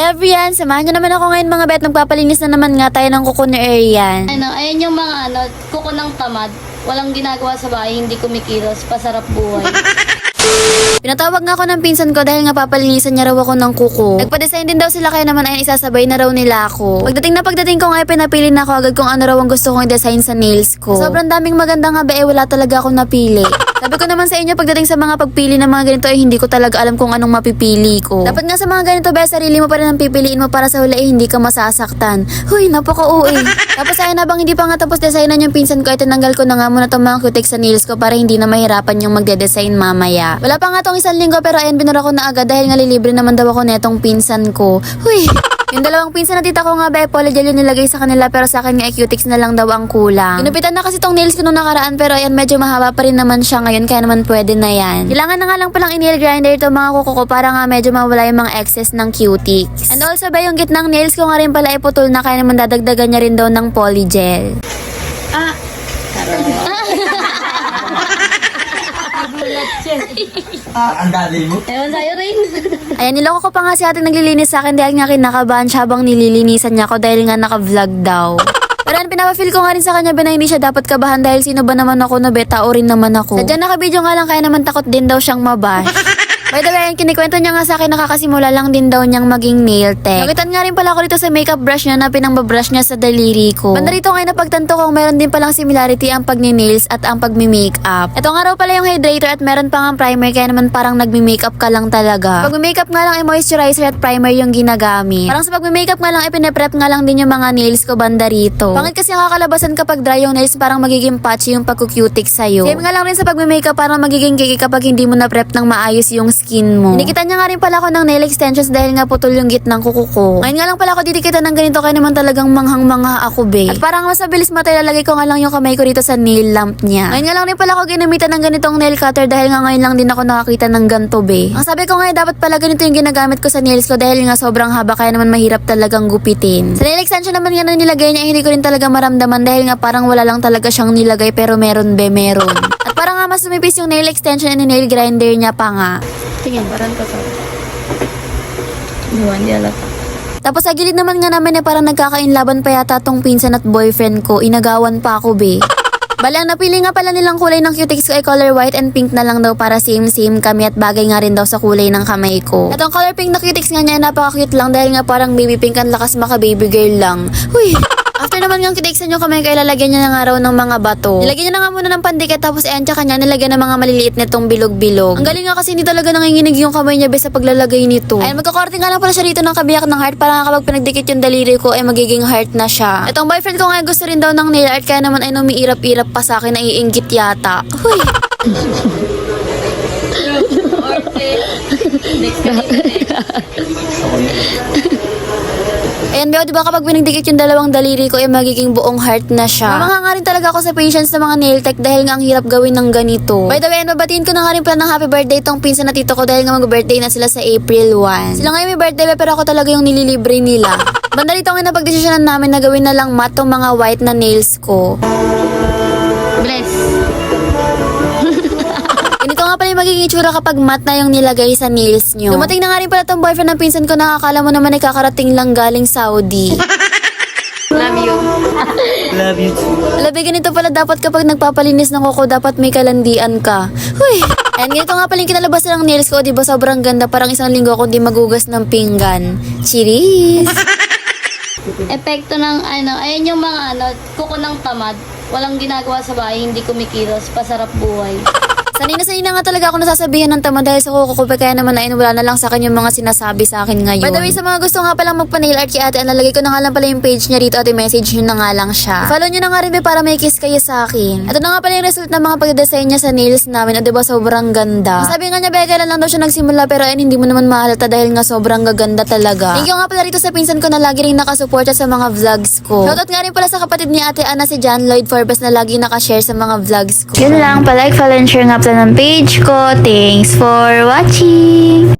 Hi everyone! Samahan nyo naman ako ngayon mga bet. Magpapalinis na naman nga tayo ng kuko ni Arian. Ano, ayan yung mga ano, kuko ng tamad. Walang ginagawa sa bahay, hindi kumikilos, pasarap buhay. Pinatawag nga ako ng pinsan ko dahil nga papalinisan niya raw ako ng kuko. Nagpa-design din daw sila kaya naman ayun isasabay na raw nila ako. Pagdating na pagdating ko nga ay pinapili na ako agad kung ano raw ang gusto kong i-design sa nails ko. Sobrang daming maganda nga ba eh wala talaga akong napili. Sabi ko naman sa inyo pagdating sa mga pagpili ng mga ganito ay hindi ko talaga alam kung anong mapipili ko. Dapat nga sa mga ganito ba sarili mo pa rin ang pipiliin mo para sa huli eh hindi ka masasaktan. Huy, napaka-uwi. Tapos ayun habang hindi pa nga tapos designan yung pinsan ko ay tinanggal ko na nga muna itong mga cutics sa nails ko para hindi na mahirapan yung magde-design mamaya. Wala pa nga tong isang linggo pero ayan binura ko na agad dahil nga lilibre naman daw ako netong pinsan ko. Huy, yung dalawang pinsan na tita ko nga ba, polygel yung nilagay sa kanila pero sa akin nga cutics na lang daw ang kulang. Ginupitan na kasi tong nails ko nung nakaraan pero ayan medyo mahaba pa rin naman siya ngayon kaya naman pwede na yan. Kailangan na nga lang palang i-nail grinder to mga kuko ko para nga medyo mawala yung mga excess ng cutics. And also ba yung gitnang nails ko nga rin pala iputol na kaya naman dadagdagan niya rin daw ng polygel. ah! Ah, ang dali mo. Ewan sa'yo rin. Ayan, niloko ko pa nga si ate naglilinis sa akin dahil nga kinakabahan siya habang nililinisan niya ako dahil nga naka-vlog daw. Pero yan, pinapafeel ko nga rin sa kanya ba na hindi siya dapat kabahan dahil sino ba naman ako na beta o rin naman ako. Sadya nakabidyo nga lang kaya naman takot din daw siyang mabash. By the way, kinikwento niya nga sa akin nakakasimula lang din daw niyang maging nail tech. Nakitan nga rin pala ako dito sa makeup brush niya na pinangbabrush niya sa daliri ko. Banda rito ngayon napagtanto kong meron din palang similarity ang pagni-nails at ang pagmi-makeup. Ito nga raw pala yung hydrator at meron pang ang primer kaya naman parang nagmi-makeup ka lang talaga. Pag makeup nga lang ay moisturizer at primer yung ginagamit. Parang sa pagmi-makeup nga lang ay pinaprep nga lang din yung mga nails ko banda rito. Pangit kasi ang kakalabasan kapag dry yung nails parang magiging patchy yung pagkukutik sa'yo. Same nga lang rin sa pagmi-makeup parang magiging kiki kapag hindi mo na prep ng maayos yung skin mo. Dinikita niya nga rin pala ako ng nail extensions dahil nga putol yung gitnang kuko ko. Ngayon nga lang pala ako didikitan ng ganito kaya naman talagang manghang-mangha ako be. At parang mas mabilis matay lalagay ko nga lang yung kamay ko dito sa nail lamp niya. Ngayon nga lang rin pala ako ginamitan ng ganitong nail cutter dahil nga ngayon lang din ako nakakita ng ganto be. Ang sabi ko nga dapat pala ganito yung ginagamit ko sa nails ko dahil nga sobrang haba kaya naman mahirap talagang gupitin. Sa nail extension naman nga na nilagay niya hindi ko rin talaga maramdaman dahil nga parang wala lang talaga siyang nilagay pero meron be meron. At parang nga mas sumipis yung nail extension and nail grinder niya pa nga. Tingin, parang ka Iwan, di alata. Tapos sa gilid naman nga namin na parang nagkakainlaban pa yata tong pinsan at boyfriend ko. Inagawan pa ako be. Bali, ang napili nga pala nilang kulay ng cutics ko ay color white and pink na lang daw para same-same kami at bagay nga rin daw sa kulay ng kamay ko. At ang color pink na cutics nga niya napaka-cute lang dahil nga parang baby pink ang lakas maka baby girl lang. Huy! After naman yung kitiksan yung kamay ko, ilalagyan niya na nga raw ng mga bato. Nilagyan niya na nga muna ng pandikit tapos ayan tsaka niya nilagyan ng mga maliliit nitong bilog-bilog. Ang galing nga kasi hindi talaga nanginginig yung kamay niya be sa paglalagay nito. Ayun, magkakorte nga lang pala siya rito ng kabiyak ng heart para nga kapag pinagdikit yung daliri ko ay magiging heart na siya. Itong boyfriend ko nga gusto rin daw ng nail art kaya naman ay numiirap-irap pa sa akin na iinggit yata. Huy! Next Ayan, Beo, di ba kapag binigdikit yung dalawang daliri ko, ay magiging buong heart na siya. Mamanga nga rin talaga ako sa patience ng mga nail tech dahil nga ang hirap gawin ng ganito. By the way, babatiin ko na nga rin pala ng happy birthday tong pinsan na tito ko dahil nga mag-birthday na sila sa April 1. Sila ngayon may birthday pero ako talaga yung nililibre nila. Banda rito nga napagdesisyonan namin na gawin na lang matte tong mga white na nails ko. Magiging itsura kapag matte na yung nilagay sa nails nyo. Dumating na nga rin pala tong boyfriend ng pinsan ko nakakala mo naman ay kakarating lang galing Saudi. Love you. Love you too. Alabi, ganito pala dapat kapag nagpapalinis ng kuko, dapat may kalandian ka. Huy! Ayan, ganito nga pala yung kinalabasan ng nails ko, di ba? Sobrang ganda, parang isang linggo ako di magugas ng pinggan. Cheers! Epekto ng ano, ayan yung mga ano, kuko ng tamad. Walang ginagawa sa bahay, hindi kumikilos, pasarap buhay. Sanay na sanay na nga talaga ako nasasabihan ng tama dahil sa kuko ko, kaya naman ay wala na lang sa akin yung mga sinasabi sa akin ngayon. By the way, sa mga gusto nga palang magpa-nail art kay ate, nalagay ko na nga lang pala yung page niya dito at i-message nyo na nga lang siya. Follow nyo na nga rin be para may kiss kayo sa akin. Ito na nga pala yung result ng mga pagdedesign niya sa nails namin. O diba sobrang ganda. Sabi nga niya, Becca lang daw siya nagsimula pero ayun, hindi mo naman mahalata dahil nga sobrang gaganda talaga. Thank you nga pala rito sa pinsan ko na lagi rin nakasuporta sa mga vlogs ko. Shoutout nga rin pala sa kapatid ni ate Ana si John Lloyd Forbes na lagi nakashare sa mga vlogs ko. Yun lang, palike, follow, and share nga pala ng page ko. Thanks for watching!